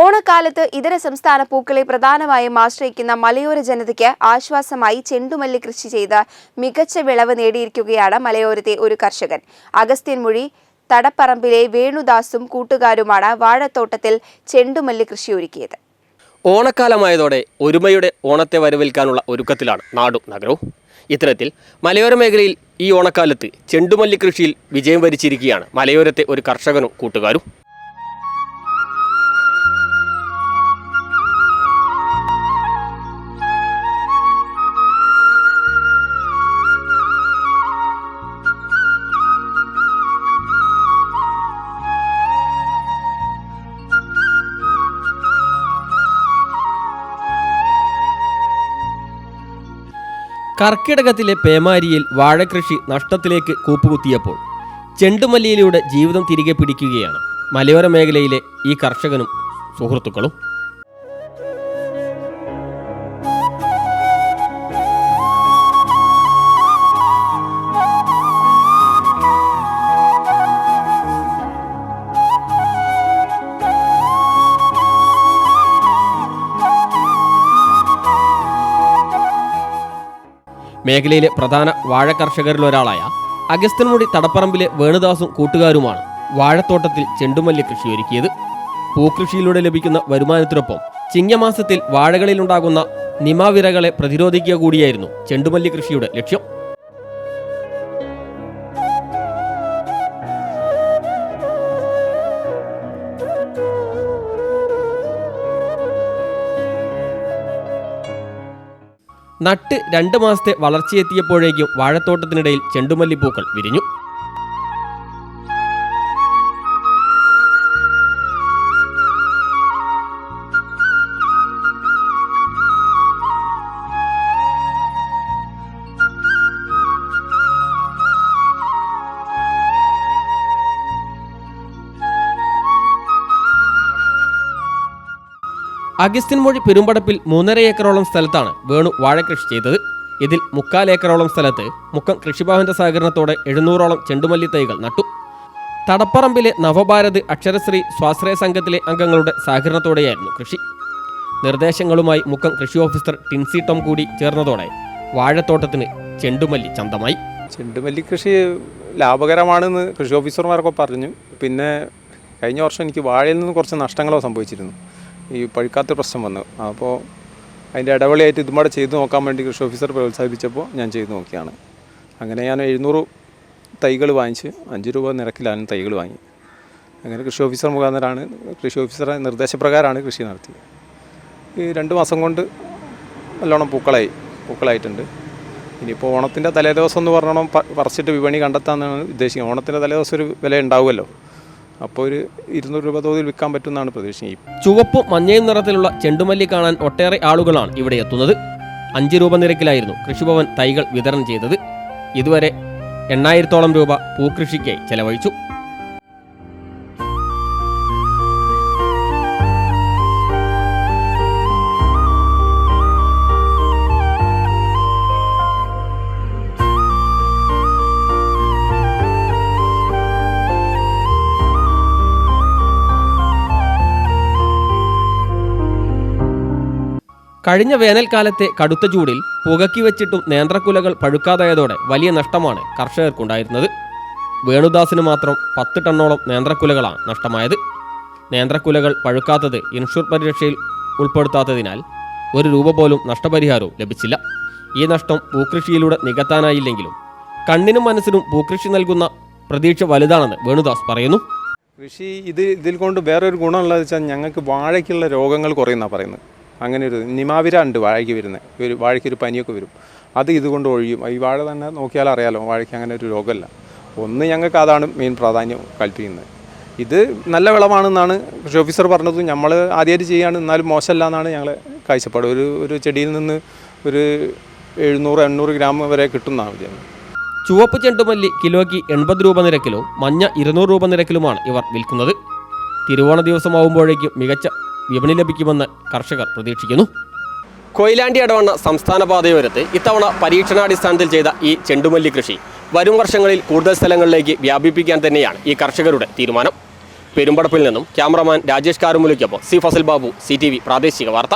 ഓണക്കാലത്ത് ഇതര സംസ്ഥാന പൂക്കളെ പ്രധാനമായും ആശ്രയിക്കുന്ന മലയോര ജനതയ്ക്ക് ആശ്വാസമായി ചെണ്ടുമല്ലി കൃഷി ചെയ്ത് മികച്ച വിളവ് നേടിയിരിക്കുകയാണ് മലയോരത്തെ ഒരു കർഷകൻ. അഗസ്ത്യൻ മൊഴി തടപ്പറമ്പിലെ വേണുദാസും കൂട്ടുകാരുമാണ് വാഴത്തോട്ടത്തിൽ ചെണ്ടുമല്ലി കൃഷി ഒരുക്കിയത്. ഓണക്കാലമായതോടെ ഒരുമയുടെ ഓണത്തെ വരവേൽക്കാനുള്ള ഒരുക്കത്തിലാണ് നാടും നഗരവും. ഇത്തരത്തിൽ മലയോര മേഖലയിൽ ഈ ഓണക്കാലത്ത് ചെണ്ടുമല്ലി കൃഷിയിൽ വിജയം വരിച്ചിരിക്കുകയാണ് മലയോരത്തെ ഒരു കർഷകനും കൂട്ടുകാരും. കർക്കിടകത്തിലെ പേമാരിയിൽ വാഴകൃഷി നഷ്ടത്തിലേക്ക് കൂപ്പുകുത്തിയപ്പോൾ ചെണ്ടുമല്ലിയിലൂടെ ജീവിതം തിരികെ പിടിക്കുകയാണ് മലയോര മേഖലയിലെ ഈ കർഷകനും സുഹൃത്തുക്കളും. മേഖലയിലെ പ്രധാന വാഴ കർഷകരിലൊരാളായ അഗസ്ത്യൻമുടി തടപ്പറമ്പിലെ വേണുദാസും കൂട്ടുകാരുമാണ് വാഴത്തോട്ടത്തിൽ ചെണ്ടുമല്ലി കൃഷിയൊരുക്കിയത് പൂക്കൃഷിയിലൂടെ ലഭിക്കുന്ന വരുമാനത്തിനൊപ്പം ചിങ്ങമാസത്തിൽ വാഴകളിലുണ്ടാകുന്ന നിമാവിരകളെ പ്രതിരോധിക്കുക കൂടിയായിരുന്നു ചെണ്ടുമല്ലി കൃഷിയുടെ ലക്ഷ്യം. നട്ട് രണ്ട് മാസത്തെ വളർച്ചയെത്തിയപ്പോഴേക്കും വാഴത്തോട്ടത്തിനിടയിൽ ചെണ്ടുമല്ലിപ്പൂക്കൾ വിരിഞ്ഞു. അഗസ്ത്യൻ മൊഴി പെരുമ്പടപ്പിൽ മൂന്നര ഏക്കറോളം സ്ഥലത്താണ് വേണു വാഴ കൃഷി ചെയ്തത്. ഇതിൽ മുക്കാൽ ഏക്കറോളം സ്ഥലത്ത് മുക്കം കൃഷിഭവന്റെ സഹകരണത്തോടെ എഴുന്നൂറോളം ചെണ്ടുമല്ലി തൈകൾ നട്ടു. തടപ്പറമ്പിലെ നവഭാരത് അക്ഷരശ്രീ സ്വാശ്രയ സംഘത്തിലെ അംഗങ്ങളുടെ സഹകരണത്തോടെയായിരുന്നു കൃഷി. നിർദ്ദേശങ്ങളുമായി മുക്കം കൃഷി ഓഫീസർ ടിൻസി ടോം കൂടി ചേർന്നതോടെ വാഴത്തോട്ടത്തിന് ചെണ്ടുമല്ലി ചന്തമായി. ചെണ്ടുമല്ലി കൃഷി ലാഭകരമാണെന്ന് കൃഷി ഓഫീസർമാരൊക്കെ പറഞ്ഞു. പിന്നെ കഴിഞ്ഞ വർഷം എനിക്ക് വാഴയിൽ നിന്ന് കുറച്ച് നഷ്ടങ്ങളോ സംഭവിച്ചിരുന്നു. ഈ പഴുക്കാത്ത പ്രശ്നം വന്നു. അപ്പോൾ അതിന്റെ ഇടവേളയായിട്ട് ഇതുമാടെ ചെയ്തു നോക്കാൻ വേണ്ടി കൃഷി ഓഫീസർ പ്രോത്സാഹിപ്പിച്ചപ്പോൾ ഞാൻ ചെയ്തു നോക്കിയാണ്. അങ്ങനെ ഞാൻ എഴുന്നൂറ് തൈകൾ വാങ്ങിച്ച് അഞ്ച് രൂപ നിരക്കിലാണ് തൈകൾ വാങ്ങി. അങ്ങനെ കൃഷി ഓഫീസർ മുഖാന്തരമാണ് കൃഷി ഓഫീസറെ നിർദ്ദേശപ്രകാരമാണ് കൃഷി നടത്തിയത്. ഈ രണ്ട് മാസം കൊണ്ട് നല്ലോണം പൂക്കളായി പൂക്കളായിട്ടുണ്ട്. ഇനിയിപ്പോൾ ഓണത്തിന്റെ തലേദിവസം എന്ന് പറഞ്ഞോണം പറിച്ചിട്ട് വിപണി കണ്ടെത്താമെന്നാണ് ഉദ്ദേശിക്കുന്നത്. ഓണത്തിന്റെ തലേദിവസം ഒരു വില ഉണ്ടാവുമല്ലോ. അപ്പോൾ ഒരു ഇരുന്നൂറ് രൂപ തോതിൽ വിൽക്കാൻ പറ്റുന്നതാണ് പ്രതീക്ഷിക്കുന്നത്. ചുവപ്പും മഞ്ഞയും നിറത്തിലുള്ള ചെണ്ടുമല്ലി കാണാൻ ഒട്ടേറെ ആളുകളാണ് ഇവിടെ എത്തുന്നത്. അഞ്ച് രൂപ നിരക്കിലായിരുന്നു കൃഷിഭവൻ തൈകൾ വിതരണം ചെയ്തത്. ഇതുവരെ എണ്ണായിരത്തോളം രൂപ പൂക്കൃഷിക്കായി ചെലവഴിച്ചു. കഴിഞ്ഞ വേനൽക്കാലത്തെ കടുത്ത ചൂടിൽ പുകക്കി വെച്ചിട്ടും നേന്ത്രക്കുലകൾ പഴുക്കാതായതോടെ വലിയ നഷ്ടമാണ് കർഷകർക്കുണ്ടായിരുന്നത്. വേണുദാസിന് മാത്രം പത്ത് ടണ്ണോളം നേന്ത്രക്കുലകളാണ് നഷ്ടമായത്. നേന്ത്രക്കുലകൾ പഴുക്കാത്തത് ഇൻഷുർ പരിരക്ഷയിൽ ഉൾപ്പെടുത്താത്തതിനാൽ ഒരു രൂപ പോലും നഷ്ടപരിഹാരവും ലഭിച്ചില്ല. ഈ നഷ്ടം പൂക്കൃഷിയിലൂടെ നികത്താനായില്ലെങ്കിലും കണ്ണിനും മനസ്സിനും പൂക്കൃഷി നൽകുന്ന പ്രതീക്ഷ വലുതാണെന്ന് വേണുദാസ് പറയുന്നു. കൃഷി ഇത് ഇതിൽ കൊണ്ട് വേറൊരു ഗുണമുള്ളതെന്ന് വെച്ചാൽ ഞങ്ങൾക്ക് വാഴയ്ക്കുള്ള രോഗങ്ങൾ കുറയുന്നതാണ് പറയുന്നത്. അങ്ങനെ ഒരു നിമാവിര ഉണ്ട് വാഴയ്ക്ക് വരുന്നത് ഒരു വാഴയ്ക്ക് ഒരു പനിയൊക്കെ വരും. അത് ഇതുകൊണ്ട് ഒഴിയും. ഈ വാഴ തന്നെ നോക്കിയാൽ അറിയാലോ വാഴയ്ക്ക് അങ്ങനെ ഒരു രോഗമല്ല. ഒന്ന് ഞങ്ങൾക്ക് അതാണ് മെയിൻ പ്രാധാന്യം കൽപ്പിക്കുന്നത്. ഇത് നല്ല വിളവാണെന്നാണ് കൃഷി ഓഫീസർ പറഞ്ഞത്. നമ്മൾ ആദ്യമായിട്ട് ചെയ്യാണ് എന്നാലും മോശമല്ല എന്നാണ് ഞങ്ങൾ കാഴ്ചപ്പാട്. ഒരു ഒരു ചെടിയിൽ നിന്ന് ഒരു എഴുന്നൂറ് എണ്ണൂറ് ഗ്രാം വരെ കിട്ടുന്നതാണ് വിചാരം ചുവപ്പ് ചെണ്ടുമല്ലി കിലോയ്ക്ക് എൺപത് രൂപ നിരക്കിലും മഞ്ഞ ഇരുന്നൂറ് രൂപ നിരക്കിലുമാണ് ഇവർ വിൽക്കുന്നത്. തിരുവോണ ദിവസമാവുമ്പോഴേക്കും മികച്ച വിപണി ലഭിക്കുമെന്ന് കർഷകർ പ്രതീക്ഷിക്കുന്നു. കൊയിലാണ്ടി അടവണ്ണ സംസ്ഥാന പാതയോരത്ത് ഇത്തവണ പരീക്ഷണാടിസ്ഥാനത്തിൽ ചെയ്ത ഈ ചെണ്ടുമല്ലി കൃഷി വരും വർഷങ്ങളിൽ കൂടുതൽ സ്ഥലങ്ങളിലേക്ക് വ്യാപിപ്പിക്കാൻ തന്നെയാണ് ഈ കർഷകരുടെ തീരുമാനം. പെരുമ്പടപ്പിൽ നിന്നും ക്യാമറമാൻ രാജേഷ് കാരുമുലയ്ക്കൊപ്പം സി ഫസൽ ബാബു സി പ്രാദേശിക വാർത്ത.